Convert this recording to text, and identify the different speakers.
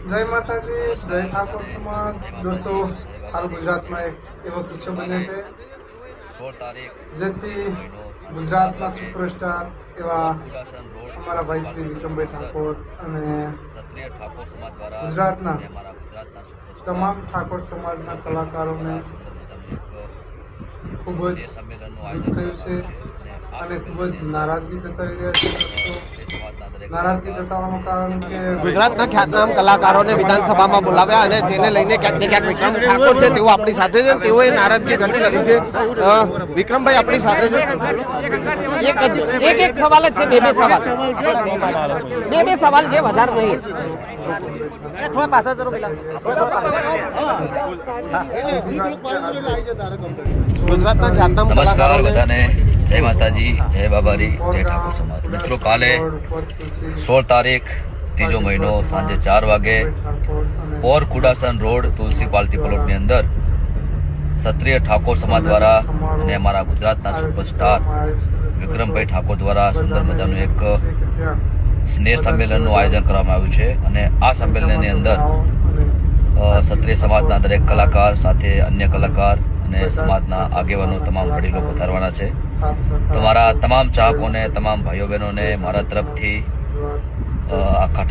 Speaker 1: જય માતાજી, જય ઠાકોર સમાજ. દોસ્તો, હાલ ગુજરાતમાં એક એવો કિસ્સો બન્યો છે. જેથી ગુજરાતના સુપરસ્ટાર એવા અમારા ભાઈ શ્રી વિક્રમભાઈ ઠાકોર અને ગુજરાતના તમામ ઠાકોર સમાજના કલાકારોને ખૂબ જ થયું છે
Speaker 2: અને
Speaker 1: ખૂબ જ નારાજગી જતાવી રહ્યા છે દોસ્તો
Speaker 2: તે સમાજના દરેક
Speaker 1: નારાજગી જતાવવાનું કારણ કે
Speaker 3: ગુજરાતના ખ્યાતનામ કલાકારોને વિધાનસભામાં બોલાવ્યા અને તેને લઈને ક્યાંક ને ક્યાંક વિક્રમ ઠાકોર છે તેઓ આપણી સાથે છે તેઓએ નારાજગી વ્યક્ત કરી છે. વિક્રમભાઈ આપણી સાથે છે? એક એક એક સવાલ જ છે બે બે સવાલ. બે બે સવાલ છે વધારે નહીં. થોડા પાછા જરો પેલા. ગુજરાતના ખ્યાતનામ કલાકારો
Speaker 2: બધાને. જય માતાજી જય બાબારી જય ઠાકોર સમાજ. મિત્રો કાલે સોળ તારીખ, ત્રીજો મહિનો સાંજે ચાર વાગે પોર કુડાસન રોડ, તુલસી પાલટી પ્લોટની અંદર ક્ષત્રિય ઠાકોર સમાજ દ્વારા અને અમારા ગુજરાતના સુપરસ્ટાર વિક્રમભાઈ ઠાકોર દ્વારા સુંદર મજાનું એક સ્નેહ સંમેલનનું આયોજન કરવામાં આવ્યું છે અને આ સંમેલનની અંદર ક્ષત્રિય સમાજના દરેક કલાકાર સાથે અન્ય કલાકાર અને સમાજના આગેવાનો તમામ વડીલો પધારવાના છે. તમારા તમામ ચાહકોને, તમામ ભાઈઓ બહેનોને મારા તરફથી આખા